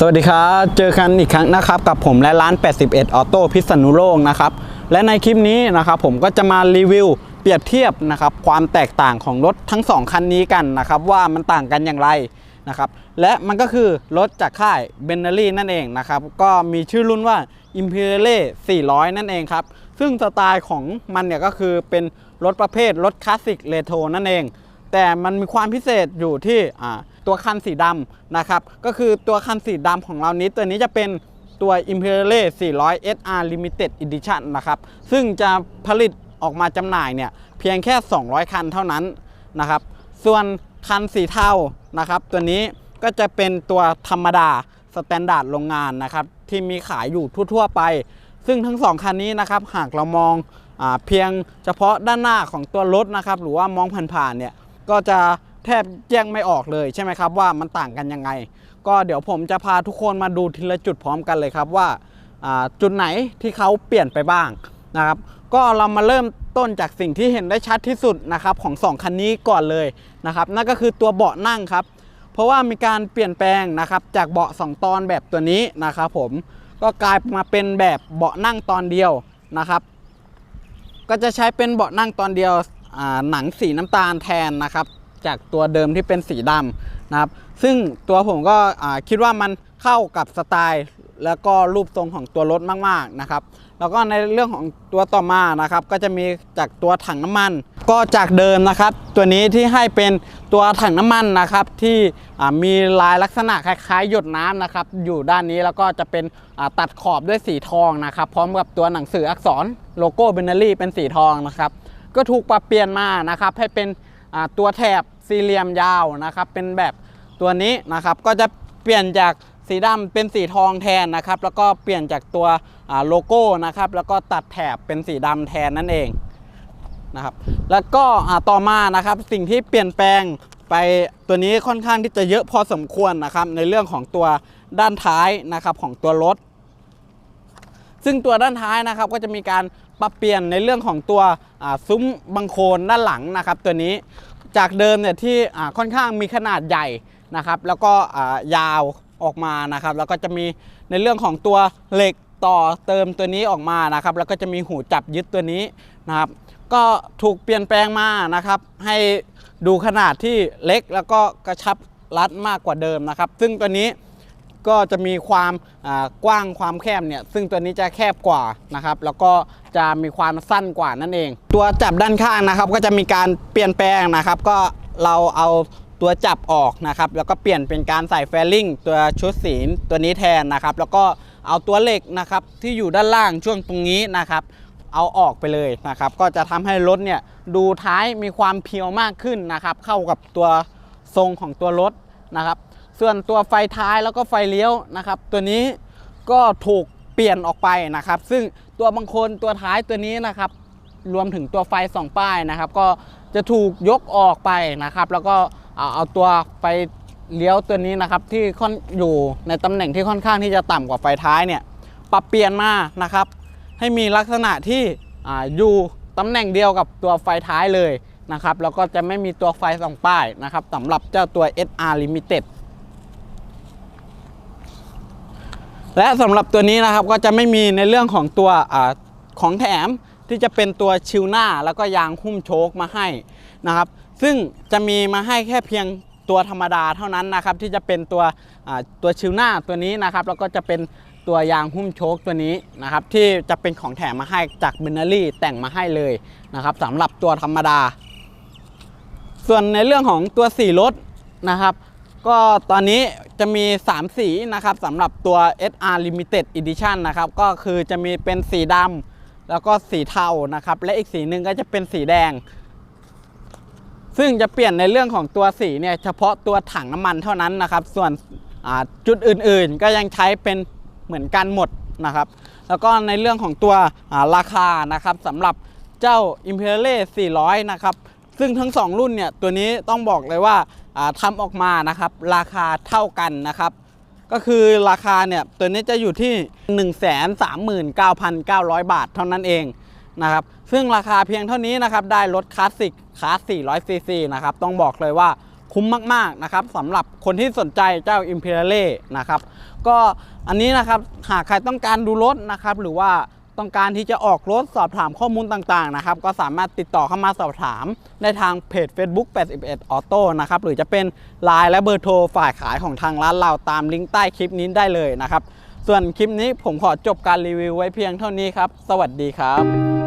สวัสดีครับเจอกันอีกครั้งนะครับกับผมและร้าน 81 ออโต้พิษณุโลกนะครับและในคลิปนี้นะครับผมก็จะมารีวิวเปรียบเทียบนะครับความแตกต่างของรถทั้ง 2 คันนี้กันนะครับว่ามันต่างกันอย่างไรนะครับและมันก็คือรถจากค่ายเบนเนอรี่นั่นเองนะครับก็มีชื่อรุ่นว่า i m p e r i a l 400 นั่นเองครับซึ่งสไตล์ของมันเนี่ยก็คือเป็นรถประเภทรถคลาสสิกเรโทรนั่นเอง แต่มันมีความพิเศษอยู่ที่อ่า ตัวคันสีดำนะครับ ก็คือตัวคันสีดำของเรานี้ตัวนี้จะเป็นตัว i m p e r i a l 400 SR Limited Edition นะครับ ซึ่งจะผลิตออกมาจำหน่ายเนี่ยเพียงแค่ 200 คันเท่านั้นนะครับ ส่วนคันสีเทานะครับ ตัวนี้ก็จะเป็นตัวธรรมดาสแตนดาร์ดโรงงานนะครับ ที่มีขายอยู่ทั่ว ๆ ไป ซึ่งทั้งสองคันนี้นะครับ หากเรามองอเพียงเฉพาะด้านหน้าของตัวรถนะครับ หรือว่ามองผ่านๆเนี่ยก็จะ แทบแยกไม่ออกเลยใช่ไหมครับว่ามันต่างกันยังไง ก็เดี๋ยวผมจะพาทุกคนมาดูทีละจุดพร้อมกันเลยครับว่าจุดไหนที่เขาเปลี่ยนไปบ้างนะครับก็เรามาเริ่มต้นจากสิ่งที่เห็นได้ชัดที่สุดนะครับของสองคันนี้ก่อนเลยนะครับนั่นก็คือตัวเบาะนั่งครับ เพราะว่ามีการเปลี่ยนแปลงนะครับจากเบาะสองตอนแบบตัวนี้นะครับผมก็กลายมาเป็นแบบเบาะนั่งตอนเดียวนะครับ ก็จะใช้เป็นเบาะนั่งตอนเดียวหนังสีน้ำตาลแทนนะครับ จากตัวเดิมที่เป็นสีดำนะครับ ซึ่งตัวผมก็คิดว่ามันเข้ากับสไตล์แล้วก็รูปทรงของตัวรถมากๆนะครับ แล้วก็ในเรื่องของตัวต่อมานะครับ ก็จะมีจากตัวถังน้ำมัน ก็จากเดิมนะครับ ตัวนี้ที่ให้เป็นตัวถังน้ำมันนะครับ ที่มีลายลักษณะคล้ายๆ หยดน้ำนะครับ อยู่ด้านนี้แล้วก็จะเป็นตัดขอบด้วยสีทองนะครับ พร้อมกับตัวหนังสืออักษรโลโก้เบนเนอรี่เป็นสีทองนะครับ ก็ถูกปรับเปลี่ยนมานะครับให้เป็น ตัวแถบสี่เหลี่ยมยาวนะครับ เป็นแบบตัวนี้นะครับ ก็จะเปลี่ยนจากสีดำเป็นสีทองแทนนะครับ แล้วก็เปลี่ยนจากตัวโลโก้นะครับ แล้วก็ตัดแถบเป็นสีดำแทนนั่นเองนะครับ แล้วก็ต่อมานะครับสิ่งที่เปลี่ยนแปลงไปตัวนี้ค่อนข้างที่จะเยอะพอสมควรนะครับ ในเรื่องของตัวด้านท้ายนะครับของตัวรถ ซึ่งตัวด้านท้ายนะครับก็จะมีการปรับเปลี่ยนในเรื่องของตัวซุ้มบังโคลนด้านหลังนะครับ ตัวนี้จากเดิมเนี่ยที่ค่อนข้างมีขนาดใหญ่นะครับแล้วก็ยาวออกมานะครับ แล้วก็จะมีในเรื่องของตัวเหล็กต่อเติมตัวนี้ออกมานะครับ แล้วก็จะมีหูจับยึดตัวนี้นะครับ ก็ถูกเปลี่ยนแปลงมานะครับ ให้ดูขนาดที่เล็กแล้วก็กระชับรัดมากกว่าเดิมนะครับ ซึ่งตัวนี้ ก็จะมีความกว้างความแคบเนี่ยซึ่งตัวนี้จะแคบกว่านะครับ แล้วก็จะมีความสั้นกว่านั่นเอง ตัวจับด้านข้างนะครับ ก็จะมีการเปลี่ยนแปลงนะครับ ก็เราเอาตัวจับออกนะครับ แล้วก็เปลี่ยนเป็นการใส่แฟลลิ่งตัวชุดสีตัวนี้แทนนะครับ แล้วก็เอาตัวเหล็กนะครับที่อยู่ด้านล่างช่วงตรงนี้นะครับ เอาออกไปเลยนะครับ ก็จะทำให้รถเนี่ยดูท้ายมีความเพียวมากขึ้นนะครับ เข้ากับตัวทรงของตัวรถนะครับ ส่วนตัวไฟท้ายแล้วก็ไฟเลี้ยวนะครับ ตัวนี้ก็ถูกเปลี่ยนออกไปนะครับ ซึ่งตัวบางคนตัวท้ายตัวนี้นะครับ รวมถึงตัวไฟสองป้ายนะครับ ก็จะถูกยกออกไปนะครับ แล้วก็เอาเอาตัวไฟเลี้ยวตัวนี้นะครับที่ค่อนอยู่ในตำแหน่งที่ค่อนข้างที่จะต่ำกว่าไฟท้ายเนี่ยปรับเปลี่ยนมานะครับ ให้มีลักษณะที่ออยู่ตำแหน่งเดียวกับตัวไฟท้ายเลยนะครับแล้วก็จะไม่มีตัวไฟสองป้ายนะครับสำหรับเจ้าตัว SR Limited และสำหรับตัวนี้นะครับก็จะไม่มีในเรื่องของตัวอของแถมที่จะเป็นตัวชิวหน้าแล้วก็ยางหุ้มโชคมาให้นะครับ ซึ่งจะมีมาให้แค่เพียงตัวธรรมดาเท่านั้นนะครับ ที่จะเป็นตัวตัวชิวหน้าตัวนี้นะครับ แล้วก็จะเป็นตัวยางหุ้มโชคตัวนี้นะครับ ที่จะเป็นของแถมมาให้จากเบนเนอรี่แต่งมาให้เลยนะครับสำหรับตัวธรรมดา ส่วนในเรื่องของตัวสีรถนะครับ ก็ตอนนี้ จะมี 3 สีนะครับสำหรับตัว SR Limited Edition นะครับก็คือจะมีเป็นสีดำแล้วก็สีเทานะครับและอีกสีหนึ่งก็จะเป็นสีแดง ซึ่งจะเปลี่ยนในเรื่องของตัวสีเนี่ยเฉพาะตัวถังน้ำมันเท่านั้นนะครับ ส่วนจุดอื่นๆ ก็ยังใช้เป็นเหมือนกันหมดนะครับ แล้วก็ในเรื่องของตัวราคานะครับสำหรับเจ้า i m p e r i a l 400 นะครับซึ่งทั้ง 2 รุ่นเนี่ยตัวนี้ต้องบอกเลยว่า ทำออกมานะครับ ราคาเท่ากันนะครับ ก็คือราคาเนี่ยตัวนี้จะอยู่ที่ 139,900 บาทเท่านั้นเองนะครับ ซึ่งราคาเพียงเท่านี้นะครับ ได้รถคลาสสิกคลาส 400 ซีซีนะครับ ต้องบอกเลยว่าคุ้มมากๆนะครับสำหรับคนที่สนใจเจ้า i m p e r i a l นะครับ ก็อันนี้นะครับหากใครต้องการดูรถนะครับ หรือว่า ต้องการที่จะออกรถสอบถามข้อมูลต่างๆนะครับ ก็สามารถติดต่อเข้ามาสอบถามได้ทางเพจ Facebook 81 Auto นะครับ หรือจะเป็น l ล n e และเบอร์โทรฝ่ายขายของทางร้านเราตามลิงก์ใต้คลิปนี้ได้เลยนะครับ ส่วนคลิปนี้ผมขอจบการรีวิวไว้เพียงเท่านี้ครับ สวัสดีครับ